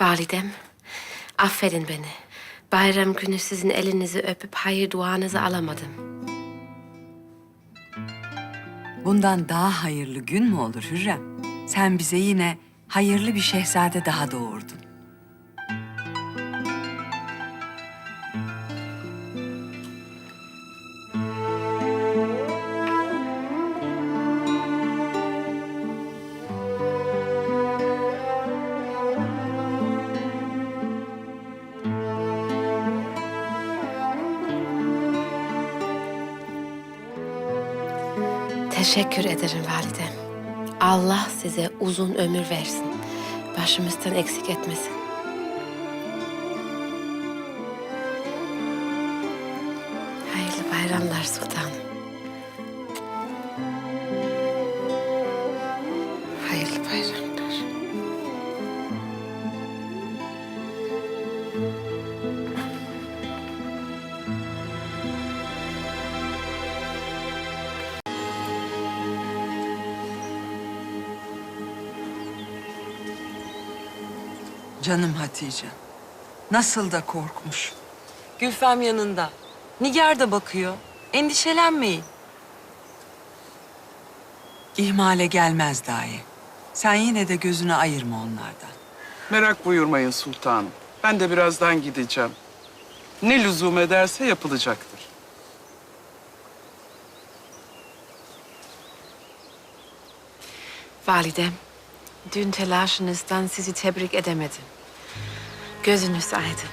Validem, affedin beni. Bayram günü sizin elinizi öpüp hayır duanızı alamadım. Bundan daha hayırlı gün mü olur Hürrem? Sen bize yine hayırlı bir şehzade daha doğurdun. Teşekkür ederim validem. Allah size uzun ömür versin. Başımızdan eksik etmesin. Canım Hatice. Nasıl da korkmuş. Gülfem yanında. Nigar da bakıyor. Endişelenmeyin. İhmale gelmez dahi. Sen yine de gözünü ayırma onlardan. Merak buyurmayın sultanım. Ben de birazdan gideceğim. Ne lüzum ederse yapılacaktır. Validem, dün telaşınızdan sizi tebrik edemedim. Gözünüz aydın.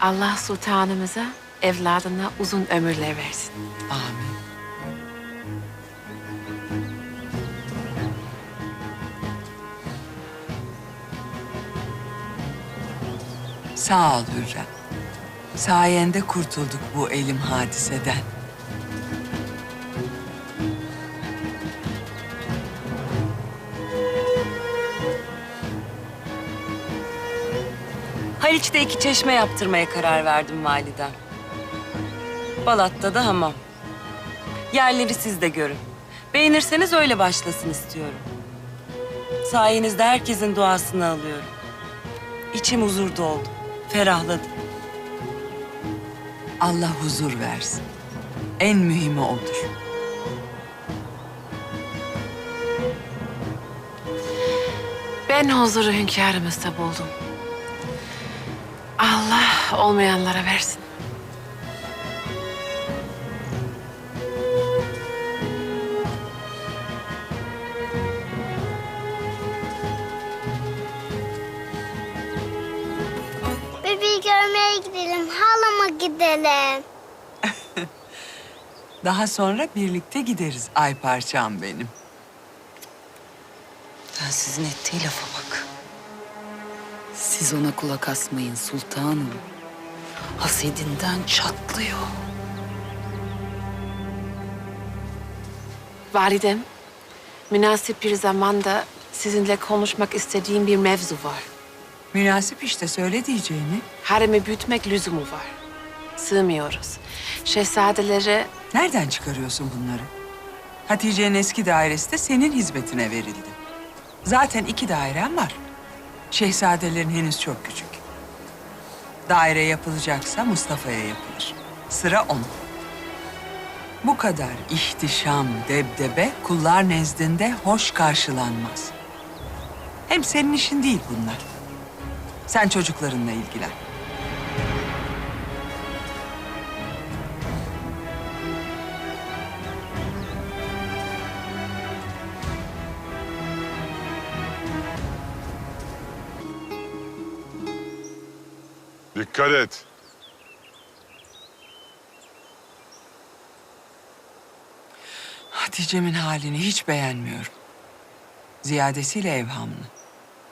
Allah sultanımıza, evladına uzun ömürler versin. Amin. Sağ ol Hürrem. Sayende kurtulduk bu elim hadiseden. Haliç'te iki çeşme yaptırmaya karar verdim validem. Balat'ta da hamam. Yerleri siz de görün. Beğenirseniz öyle başlasın istiyorum. Sayenizde herkesin duasını alıyorum. İçim huzur doldu, ferahladım. Allah huzur versin. En mühimi odur. Ben huzuru hünkârımızda buldum. Allah olmayanlara versin. Bebeği görmeye gidelim, halama gidelim. Daha sonra birlikte gideriz ay parçam benim. Ben sizin ettiği lafa. Siz ona kulak asmayın sultanım. Hasedinden çatlıyor. Validem, münasip bir zamanda sizinle konuşmak istediğim bir mevzu var. Münasip işte söyle diyeceğini. Haremi büyütmek lüzumu var. Sığmıyoruz. Şehzadelere Nereden çıkarıyorsun bunları? Hatice'nin eski dairesi de senin hizmetine verildi. Zaten iki dairen var. Şehzadelerin henüz çok küçük. Daire yapılacaksa Mustafa'ya yapılır. Sıra onun. Bu kadar ihtişam, debdebe kullar nezdinde hoş karşılanmaz. Hem senin işin değil bunlar. Sen çocuklarınla ilgilen. Dikkat et. Hatice'min halini hiç beğenmiyorum. Ziyadesiyle evhamlı.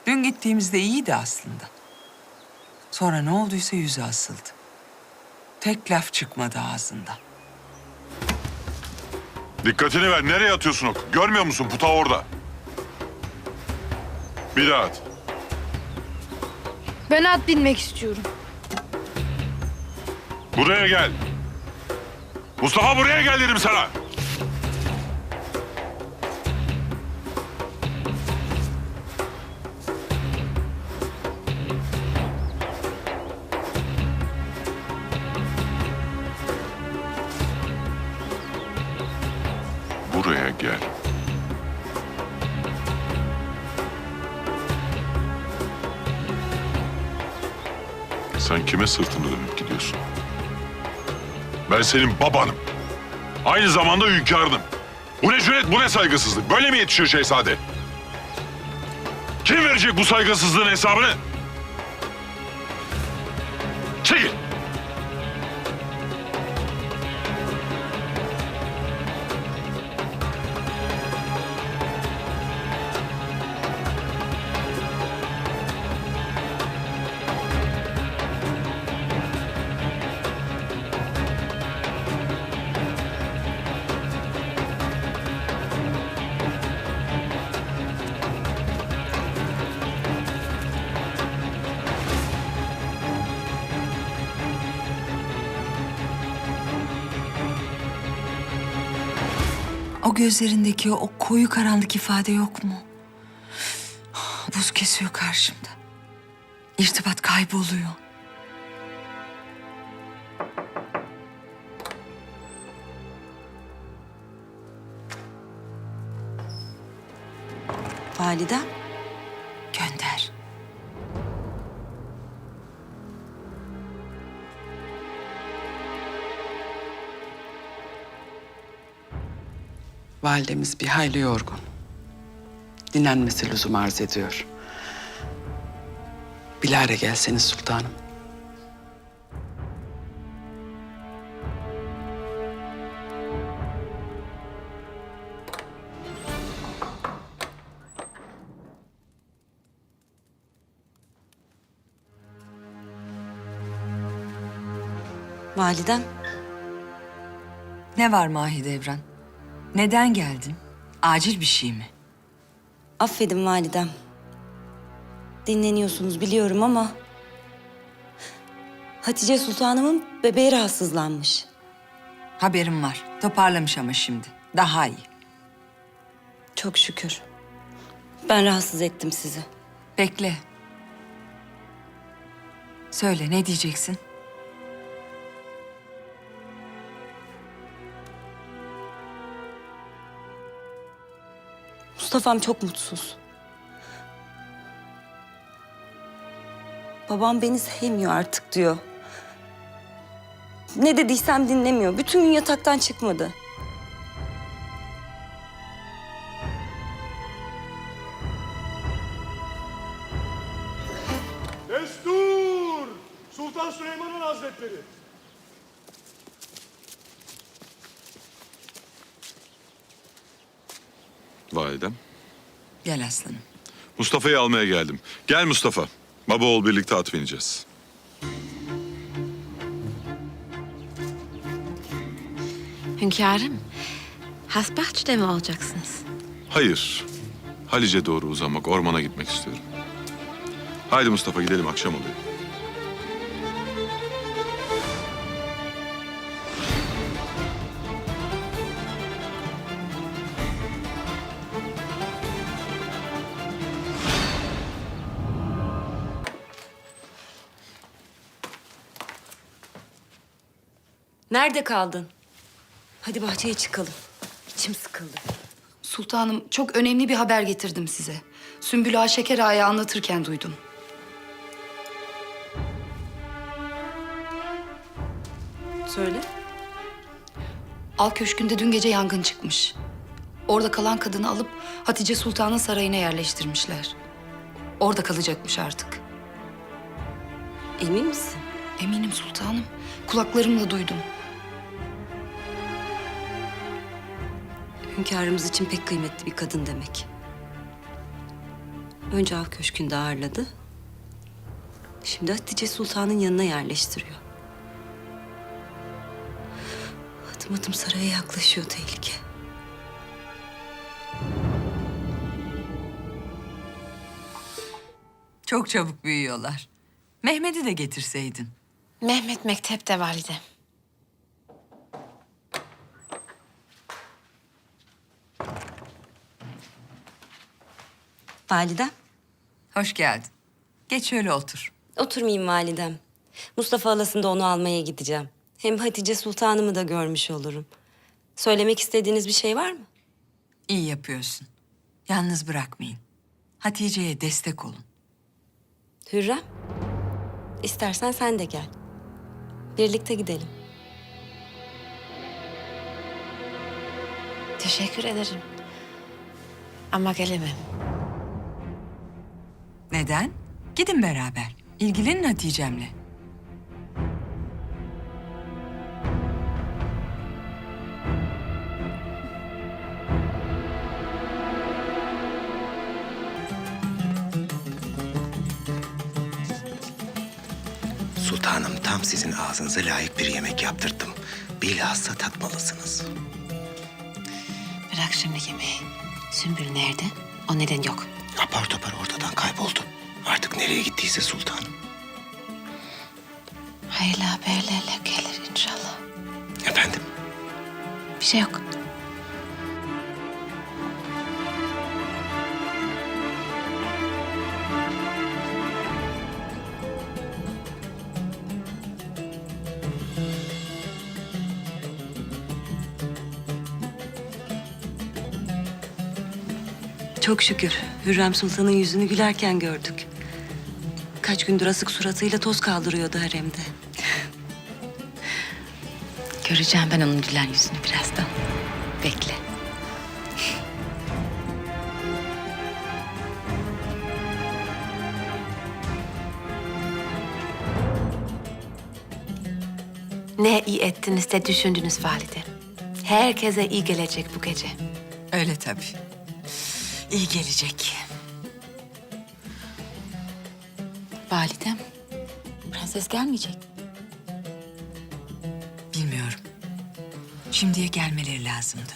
Dün gittiğimizde iyiydi aslında. Sonra ne olduysa yüzü asıldı. Tek laf çıkmadı ağzından. Dikkatini ver. Nereye atıyorsun ok? Görmüyor musun? Puta orada. Bir daha at. Ben at binmek istiyorum. Buraya gel. Mustafa buraya gel dedim sana. Buraya gel. Sen kime sırtını dönüp gidiyorsun? Ben senin babanım. Aynı zamanda hünkârınım. Bu ne cüret, bu ne saygısızlık? Böyle mi yetişiyor şehzade? Kim verecek bu saygısızlığın hesabını? Çekil. O gözlerindeki o koyu karanlık ifade yok mu? Buz kesiyor karşımda. İrtibat kayboluyor. Validem. Validemiz bir hayli yorgun. Dinlenmesi lüzum arz ediyor. Bilare gelseniz sultanım. Validem. Ne var Mahidevran? Neden geldin? Acil bir şey mi? Affedin validem. Dinleniyorsunuz biliyorum ama... Hatice Sultanımın bebeği rahatsızlanmış. Haberim var. Toparlamış ama şimdi. Daha iyi. Çok şükür. Ben rahatsız ettim sizi. Bekle. Söyle ne diyeceksin? Mustafa'm çok mutsuz. Babam beni sevmiyor artık diyor. Ne dediysem dinlemiyor. Bütün gün yataktan çıkmadı. Destur! Sultan Süleyman'ın Hazretleri. Validem. Gel aslanım. Mustafa'yı almaya geldim. Gel Mustafa. Baba oğul birlikte at bineceğiz. Hünkârım, Hasbahçe'de mi olacaksınız? Hayır. Halice doğru uzamak, ormana gitmek istiyorum. Haydi Mustafa gidelim akşam oluyor. Nerede kaldın? Hadi bahçeye çıkalım. İçim sıkıldı. Sultanım çok önemli bir haber getirdim size. Sümbül Ağa Şeker Ağa'ya anlatırken duydum. Söyle. Al Köşkü'nde dün gece yangın çıkmış. Orada kalan kadını alıp Hatice Sultan'ın sarayına yerleştirmişler. Orada kalacakmış artık. Emin misin? Eminim sultanım. Kulaklarımla duydum. Hünkârımız için pek kıymetli bir kadın demek. Önce av köşkünde ağırladı. Şimdi Hatice Sultan'ın yanına yerleştiriyor. Adım adım saraya yaklaşıyor tehlike. Çok çabuk büyüyorlar. Mehmet'i de getirseydin. Mehmet mektepte valide. Validem. Hoş geldin. Geç şöyle otur. Oturmayayım validem. Mustafa halasında onu almaya gideceğim. Hem Hatice Sultanımı da görmüş olurum. Söylemek istediğiniz bir şey var mı? İyi yapıyorsun. Yalnız bırakmayın. Hatice'ye destek olun. Hürrem, istersen sen de gel. Birlikte gidelim. Teşekkür ederim. Ama gelemem. Neden? Gidin beraber. İlgilenin Hatice'mle. Sultanım tam sizin ağzınıza layık bir yemek yaptırdım. Bilhassa tatmalısınız. Bırak şimdi yemeği. Sümbül nerede? O neden yok. Apar topar ortadan kayboldu. Artık nereye gittiyse sultanım. Hayırlı haberlerle gelir inşallah. Efendim? Bir şey yok. Çok şükür Hürrem Sultan'ın yüzünü gülerken gördük. Kaç gündür asık suratıyla toz kaldırıyordu haremde. Göreceğim ben onun gülen yüzünü birazdan. Bekle. Ne iyi ettiniz de düşündünüz valide. Herkese iyi gelecek bu gece. Öyle tabii. İyi gelecek. Validem, prenses gelmeyecek. Bilmiyorum. Şimdiye gelmeleri lazımdı.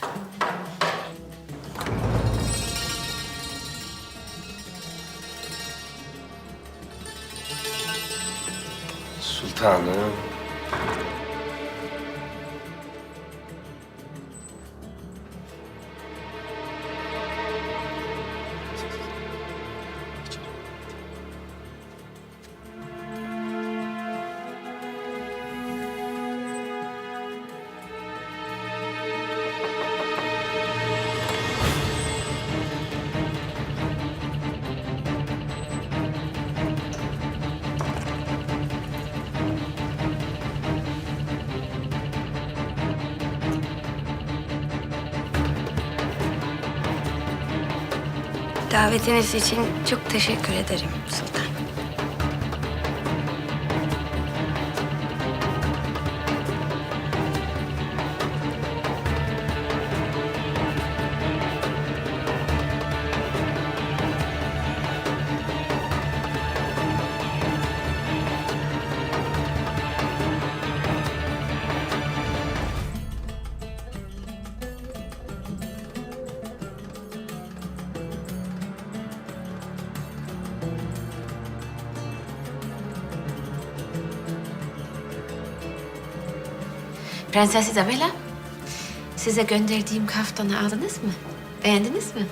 Sultanım. Davetiniz için çok teşekkür ederim Sultan. Prenses Isabella, size gönderdiğim kaftanı aldınız mı? Beğendiniz mi?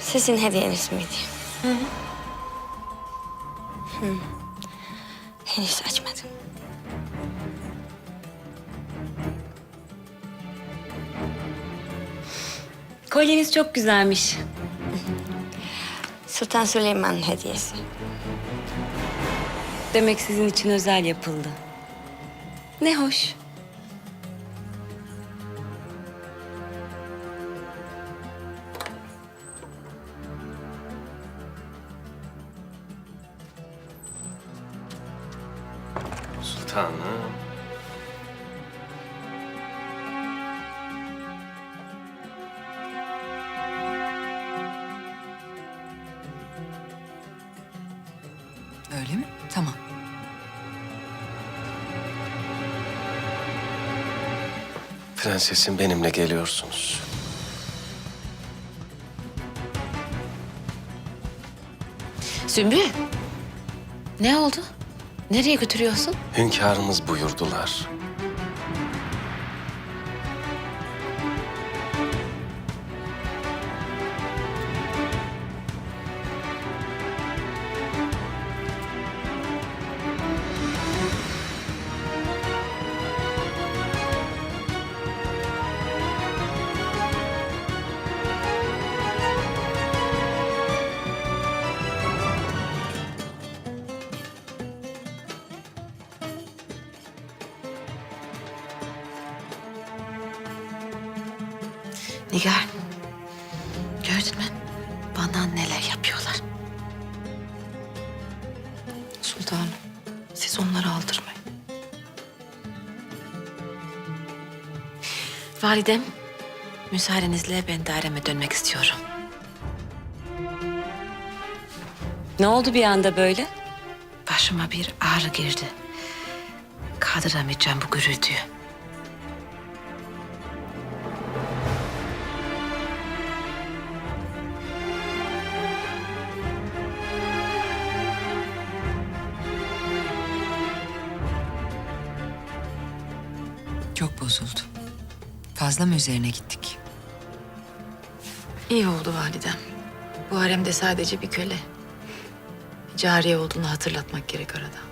Sizin hediyeniz miydi? Hı. Henüz açmadım. Kolyeniz çok güzelmiş. Sultan Süleyman'ın hediyesi. Demek sizin için özel yapıldı. Ne hoş. Öyle mi? Tamam. Prensesim benimle geliyorsunuz. Sümbül, ne oldu? Nereye götürüyorsun? Hünkârımız buyurdular. Nigar, gördün mü? Bana neler yapıyorlar. Sultanım, siz onları aldırmayın. Validem, müsaadenizle ben daireme dönmek istiyorum. Ne oldu bir anda böyle? Başıma bir ağrı girdi. Kaldıramayacağım bu gürültüyü. Fazla mı üzerine gittik? İyi oldu validem. Bu haremde sadece bir köle. Cariye olduğunu hatırlatmak gerek arada.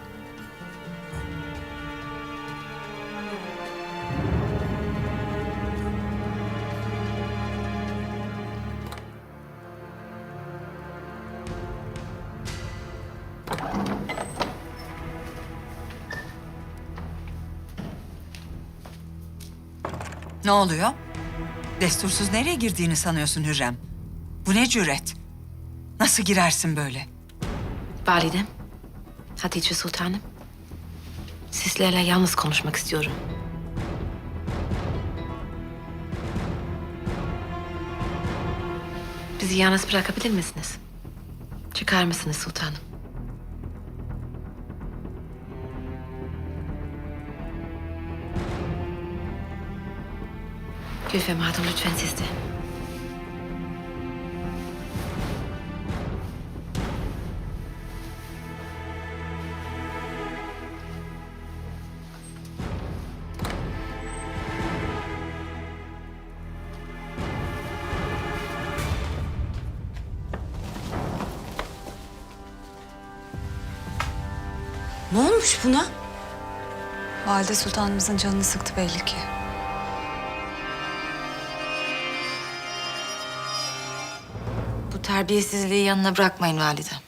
Ne oluyor? Destursuz nereye girdiğini sanıyorsun Hürrem? Bu ne cüret? Nasıl girersin böyle? Validem, Hatice Sultanım. Sizlerle yalnız konuşmak istiyorum. Bizi yalnız bırakabilir misiniz? Çıkar mısınız sultanım? Gülfem Hatun lütfen siz. Ne olmuş buna? Valide Sultanımızın canını sıktı belli ki. Terbiyesizliği yanına bırakmayın validem.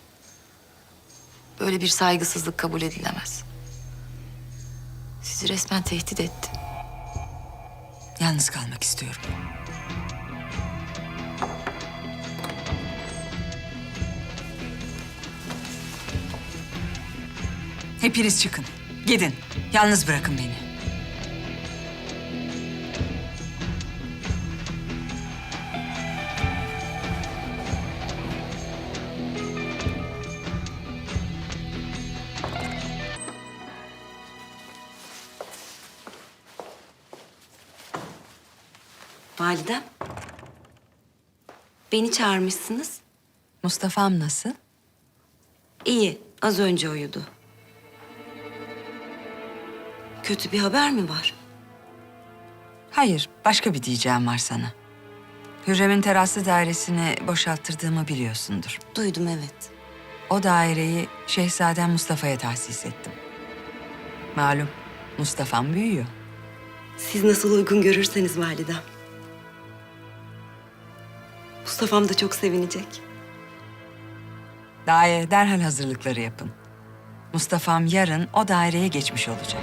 Böyle bir saygısızlık kabul edilemez. Sizi resmen tehdit etti. Yalnız kalmak istiyorum. Hepiniz çıkın. Gidin. Yalnız bırakın beni. Validem. Beni çağırmışsınız. Mustafa'm nasıl? İyi, az önce uyudu. Kötü bir haber mi var? Hayır, başka bir diyeceğim var sana. Hürrem'in teraslı dairesini boşalttırdığımı biliyorsundur. Duydum evet. O daireyi Şehzadem Mustafa'ya tahsis ettim. Malum, Mustafa'm büyüyor. Siz nasıl uygun görürseniz validem. Mustafa'm da çok sevinecek. Daire derhal hazırlıkları yapın. Mustafa'm yarın o daireye geçmiş olacak.